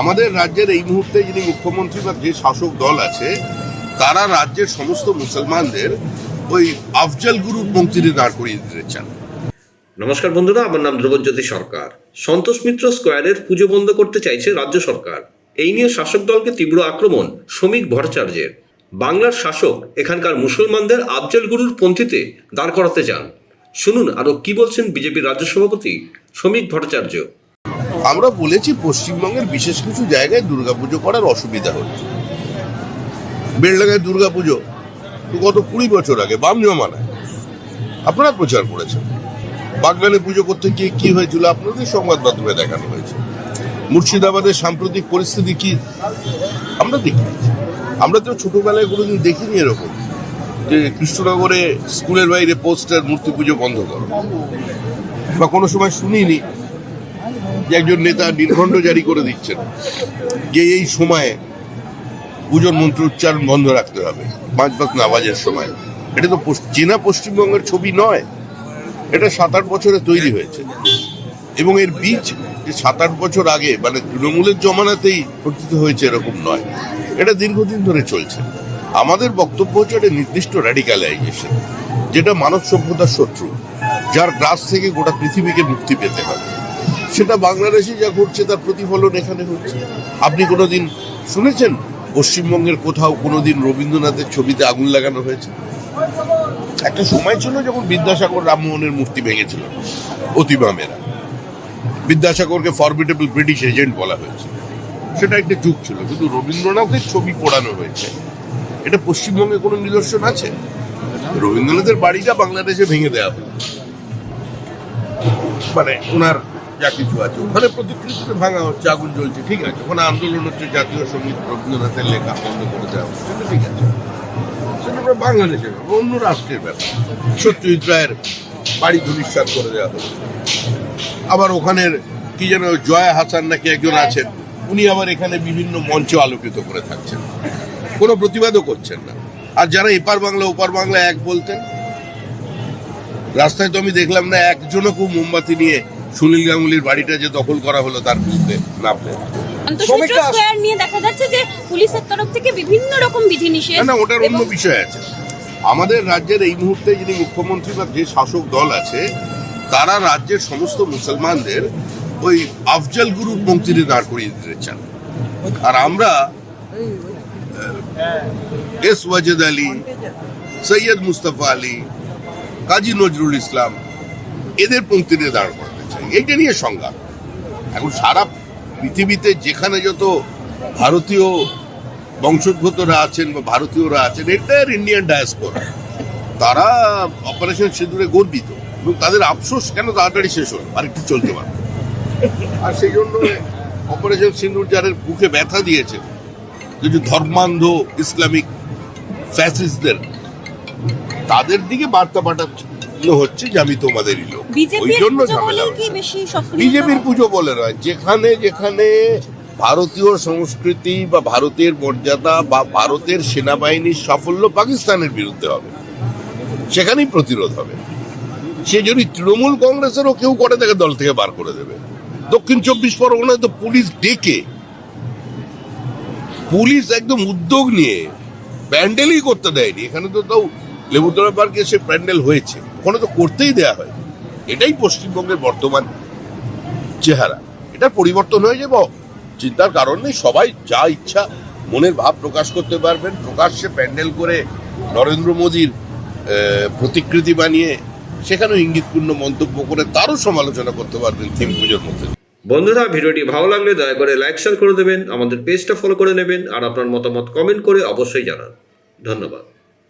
আমাদের রাজ্যের এই মুহূর্তে যিনি মুখ্যমন্ত্রী বা যে শাসক দল আছে, তারা রাজ্যের সমস্ত মুসলমানদের ওই আফজল গুরু পঙ্ক্তিতে দাঁড় করিয়ে দিতে চান। নমস্কার বন্ধুরা, আমার নাম ধ্রুবজ্যোতি সরকার। সন্তোষ মিত্র স্কোয়ারের পুজো বন্ধ করতে চাইছে রাজ্য সরকার। এই নিয়ে শাসক দলকে তীব্র আক্রমণ, শ্রমিক ভট্টাচার্যের বাংলার শাসক এখানকার মুসলমানদের আফজল গুরুর পন্থীতে দাঁড় করাতে চান। শুনুন, আরও কি বলছেন বিজেপির রাজ্য সভাপতি, শ্রমিক ভট্টাচার্য আমরা বলেছি পশ্চিমবঙ্গের বিশেষ কিছু জায়গায় দুর্গাপুজো করার অসুবিধা হচ্ছে। বেলডাঙ্গায় দুর্গাপুজো তো গত কুড়ি বছর আগে, বাম জমানায়। আপনারা প্রচার করেছেন। বাগনানে পুজো করতে গিয়ে কি হয়েছিল আপনাদের সংবাদ মাধ্যমে দেখানো হয়েছে। মুর্শিদাবাদের সাম্প্রতিক পরিস্থিতি কি? আমরা দেখি। আমরা তো ছোটবেলায় কোনোদিন দেখিনি এরকম যে কৃষ্ণনগরে স্কুলের বাইরে পোস্টার, মূর্তি পুজো বন্ধ করো। বা কোনো সময় শুনিনি যে একজন নেতা নির্খণ্ড জারি করে দিচ্ছেন। যে এই সময়ে পুজোর মন্ত্র উচ্চারণ বন্ধ রাখতে হবে পাঁচ পাঁচ নামাজের সময়। এটা তো চীনা পশ্চিমবঙ্গের ছবি নয়। এটা সাত আট বছরে তৈরি হয়েছে। এবং এর বীজ সাত আট বছর আগে মানে তৃণমূলের জমানাতেই পতিত হয়েছে এরকম নয়। এটা দীর্ঘদিন ধরে চলছে। আমাদের বক্তব্য হচ্ছে একটা নির্দিষ্ট র্যাডিক্যালাইজেশন যেটা মানব সভ্যতার শত্রু, যার গ্রাস থেকে গোটা পৃথিবীকে মুক্তি পেতে হবে। সেটা বাংলাদেশে যা ঘটছে তার প্রতিফলন এখানে হচ্ছে। আপনি কোনোদিন শুনেছেন? পশ্চিমবঙ্গের কোথাও কোনোদিন রবীন্দ্রনাথের ছবিতে আগুন লাগানো হয়েছে? একটা সময় ছিল যখন বিদ্যাসাগর রামমোহনের মূর্তি ভেঙেছিল অতিবামেরা বিদ্যাসাগরকে ফরবিটেবল ব্রিটিশ এজেন্ট বলা হয়েছে। সেটা একটা যুগ ছিল, কিন্তু রবীন্দ্রনাথের ছবি পোড়ানো হয়েছে। এটা পশ্চিমবঙ্গে কোনো নিদর্শন আছে? রবীন্দ্রনাথের বাড়িটা বাংলাদেশে ভেঙে দেওয়া হলো মানে ওনার যা কিছু আছে। ওখানে প্রতিকৃতিতে ভাঙা হচ্ছে, আগুন জ্বলছে, ঠিক আছে? ওখানে আন্দোলন হচ্ছে, জাতীয় সংগীত রবীন্দ্রনাথের লেখা বন্ধ করে দেওয়া হচ্ছে, ঠিক আছে? সেটা বাংলাদেশের অন্য রাষ্ট্রের ব্যাপার। সত্যজিৎ রায়ের বাড়ি ধূলিসাৎ করে দেওয়া হচ্ছে। আবার ওখানের, কি যেন জয়া হাসান নাকি একজন আছেন, উনি আবার এখানে বিভিন্ন মঞ্চ আলোকিত করে থাকছেন। কোনো প্রতিবাদও করছেন না। আর যারা এপার বাংলা, ওপার বাংলা এক বলতেন রাস্তায় তো আমি দেখলাম না, একজনও খুব মোমবাতি নিয়ে সুনীল গাঙ্গুলির বাড়িটা যে দখল করা হলো তার বিরুদ্ধে স্কোয়ার নিয়ে দেখা যাচ্ছে যে পুলিশের তরফ থেকে বিভিন্ন রকম বিধিনিষেধ না না ওটার অন্য বিষয় আছে। আমাদের রাজ্যের এই মুহূর্তে যিনি মুখ্যমন্ত্রী বা যে শাসক দল আছে তারা রাজ্যের সমস্ত মুসলমানদের ওই আফজল গুরু পঙ্ক্তিতে দাঁড় করিয়ে দিতে চান। আর আমরা এস ওয়াজেদ আলী সৈয়দ মুস্তফা আলী কাজী নজরুল ইসলাম এদের পঙ্ক্তিতে দাঁড় চাই এইটা নিয়ে সংজ্ঞা এখন সারা পৃথিবীতে যেখানে যত ভারতীয় বংশোদ্ভূতরা আছেন বা ভারতীয়রা আছেন এন্টায়ার ইন্ডিয়ান ডায়াসপোরা তারা অপারেশন সিঁদুরে গর্বিত। এবং তাদের আফসোস কেন তাড়াতাড়ি শেষ হলো? আর একটু চলতে পারে। আর সেই জন্য অপারেশন সিঁদুর যাদের বুকে ব্যথা দিয়েছে, কিছু ধর্মান্ধ ইসলামিক ফ্যাসিস্টদের তাদের দিকে বার্তা পাঠানো হচ্ছে যে আমি তোমাদেরই লোক। ওই জন্য ঝামেলা বিজেপির পুজো বলে নয় যেখানে যেখানে ভারতীয় সংস্কৃতি বা ভারতের মর্যাদা বা ভারতের সেনাবাহিনীর সাফল্য পাকিস্তানের বিরুদ্ধে হবে। সেখানেই প্রতিরোধ হবে। সে যদি তৃণমূল কংগ্রেসেরও কেউ করে তাকে দল থেকে বার করে দেবে। দক্ষিণ চব্বিশ পরগনায় তো পুলিশ ডেকে পুলিশ একদম উদ্যোগ নিয়ে প্যান্ডেলই করতে দেয়নি। এখানে তো তাও লেবুতলা পার্কে সে প্যান্ডেল হয়েছে, ওখানে তো করতেই দেয়া হয়। এটাই পশ্চিমবঙ্গের বর্তমান চেহারা। এটা পরিবর্তন হয়ে যাব। চিন্তার কারণ নেই, সবাই যা ইচ্ছা মনের ভাব প্রকাশ করতে পারবেন। প্রকাশ্যে প্যান্ডেল করে নরেন্দ্র মোদীর প্রতিকৃতি বানিয়ে সেখানেও ইঙ্গিতপূর্ণ মন্তব্য করে তারও সমালোচনা করতে পারবেন থিম পুজোর মধ্যে। বন্ধুরা, ভিডিওটি ভালো লাগলে দয়া করে লাইক শেয়ার করে দেবেন। আমাদের পেজটা ফলো করে নেবেন। আর আপনার মতামত কমেন্ট করে অবশ্যই জানান। ধন্যবাদ।